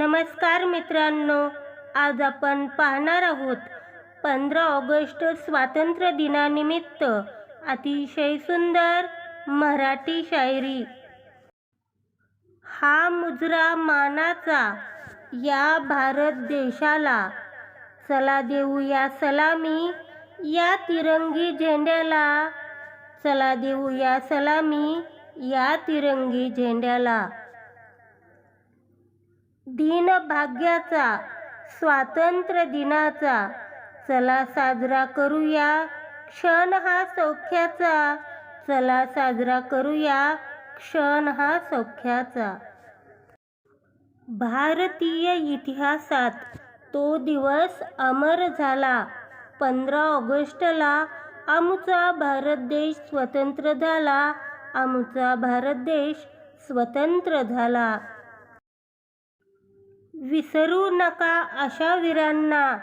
नमस्कार मित्रांनो आज आपण पाहणार आहोत पंधरा ऑगस्ट स्वातंत्र्य दिनानिमित्त अतिशय सुंदर मराठी शायरी. हा मुजरा मानाचा या भारत देशाला. चला देऊया सलामी या तिरंगी झेंड्याला. चला देऊया सलामी या तिरंगी झेंड्याला. दिनभाग्याचा स्वातंत्र्य दिनाचा चला साजरा करूया क्षण हा सौख्याचा. चला साजरा करूया क्षण हा सौख्याचा. भारतीय इतिहासात तो दिवस अमर झाला. पंधरा ऑगस्टला आमचा भारत देश स्वतंत्र झाला. आमचा भारत देश स्वतंत्र झाला. विसरू नका अशा वीरांना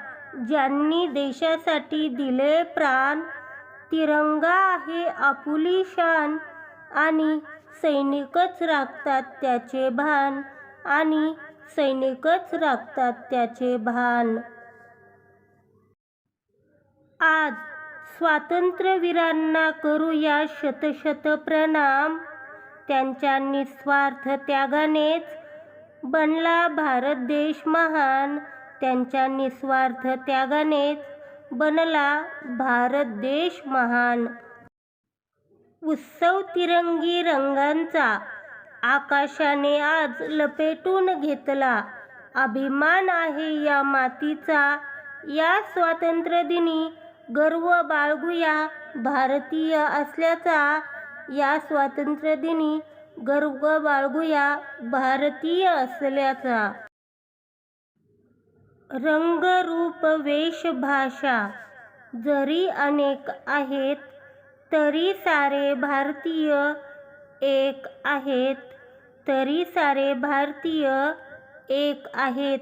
ज्यांनी देशासाठी दिले प्राण. तिरंगा आहे आपुली शान आणि सैनिकच राखतात त्याचे भान आणि सैनिकच राखतात त्याचे भान. आज स्वातंत्र्यवीरांना करूया शतशत प्रणाम. त्यांच्या निस्वार्थ त्यागानेच बनला भारत देश महान. त्यांच्या निस्वार्थ त्यागानेच बनला भारत देश महान. उत्सव तिरंगी रंगांचा आकाशाने आज लपेटून घेतला. अभिमान आहे या मातीचा. या स्वातंत्र्यदिनी गर्व बाळगूया भारतीय असल्याचा. या स्वातंत्र्यदिनी गर्व बाळगूया भारतीय असल्याचा. रंग रूप वेशभाषा जरी अनेक आहेत तरी सारे भारतीय एक आहेत तरी सारे भारतीय एक आहेत.